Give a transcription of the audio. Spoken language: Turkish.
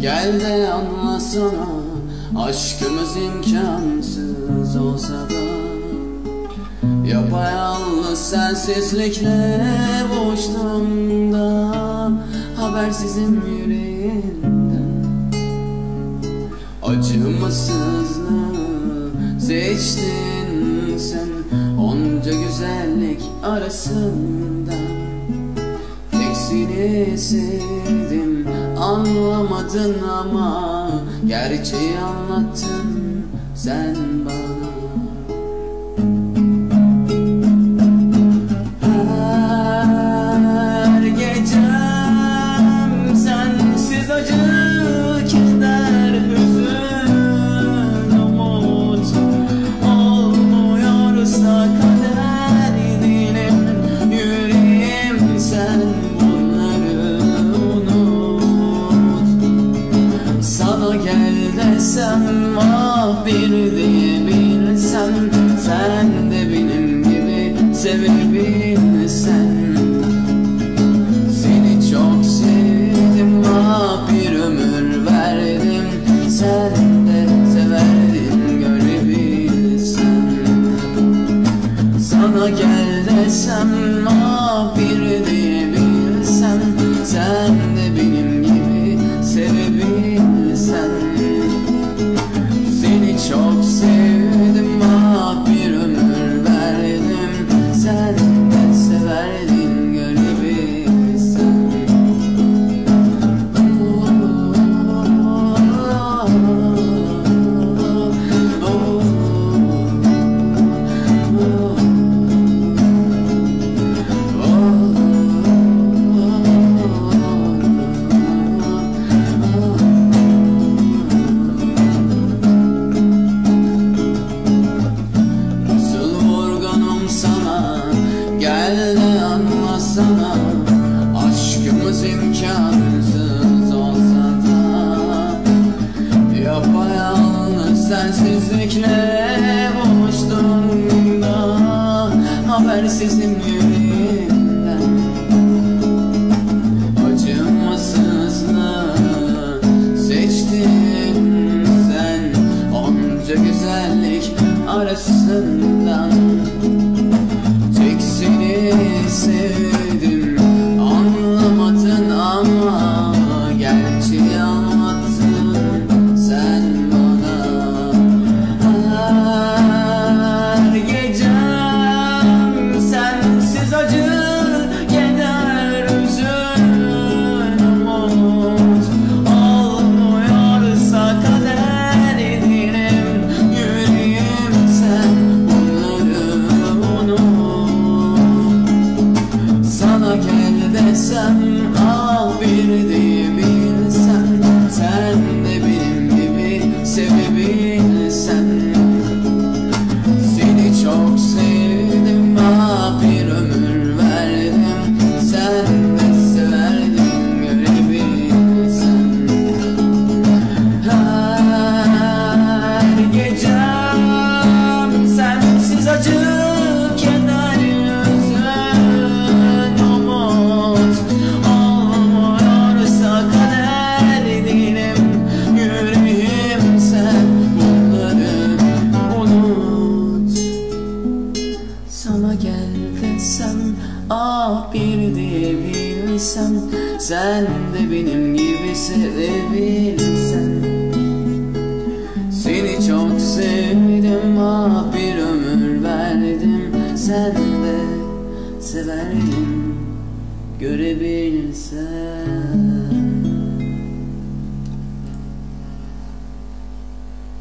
Gel de anlasana Aşkımız imkansız olsa da. Yapayalnız sensizlikle boğuştum da Habersizim yüreğinden Acımasızlığı seçtin sen Onca güzellik arasından Tek seni sevdim anlamadın ama Gerçeği anlattın sen bana gel desem ah bir diye bilsem Sen de benim gibi sevebilsen Seni çok sevdim ah bir ömür verdim. Sen de severdin görebilsen Sana gel desem ah anlasana Aşkımız imkansız olsa da Yapayalnız sensizlikle boğuştum da Habersizim yüreğimden. Acımasızlığı seçtin sen Onca güzellik arasından. Tek seni sevdim sevebilsen Sana gel desem ah bir diye bilsem Sen de benim gibi sevebilsen seni çok sevdim ah bir ömür verdim Sen de severdin görebilsen